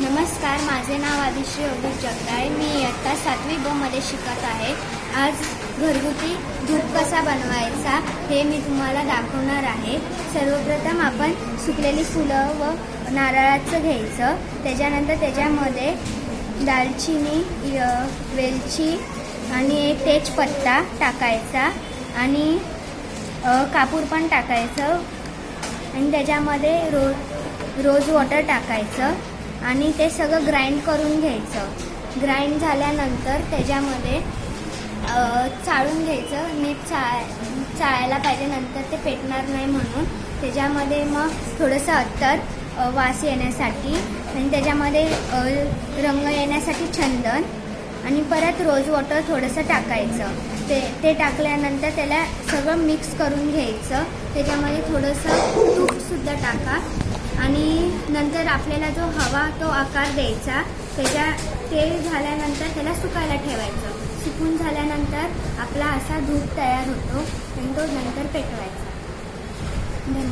नमस्कार माझे नाव आदिश्री योगेश जगदाळे. मी इयत्ता सातवी ब मध्ये शिकत आहे. आज घरगुती धूप कसा बनवायचा हे मी तुम्हाला दाखवणार आहे. सर्वप्रथम आपण सुकलेली फुलं व नारळाचं घ्यायचं. त्याच्यानंतर त्याच्यामध्ये दालचिनी य- वेलची आणि एक तेजपत्ता टाकायचा आणि कापूर पण टाकायचं. आणि त्याच्यामध्ये रो रोज वॉटर टाकायचं. आणि ते सगळं ग्राइंड करून घ्यायचं. ग्राइंड झाल्यानंतर त्याच्यामध्ये चाळून घ्यायचं. नीट चा चाळायला पाहिजे नंतर ते पेटणार नाही म्हणून. त्याच्यामध्ये मग थोडंसं अत्तर वास येण्यासाठी आणि त्याच्यामध्ये रंग येण्यासाठी चंदन आणि परत रोज वॉटर थोडंसं टाकायचं. ते ते टाकल्यानंतर त्याला सगळं मिक्स करून घ्यायचं. त्याच्यामध्ये थोडंसं तूपसुद्धा टाका. आणि नंतर आपल्याला जो हवा तो आकार द्यायचा त्याच्या ते झाल्यानंतर त्याला सुकायला ठेवायचं. सुकून झाल्यानंतर आपला असा धूप तयार होतो आणि तो नंतर पेटवायचा. धन्यवाद.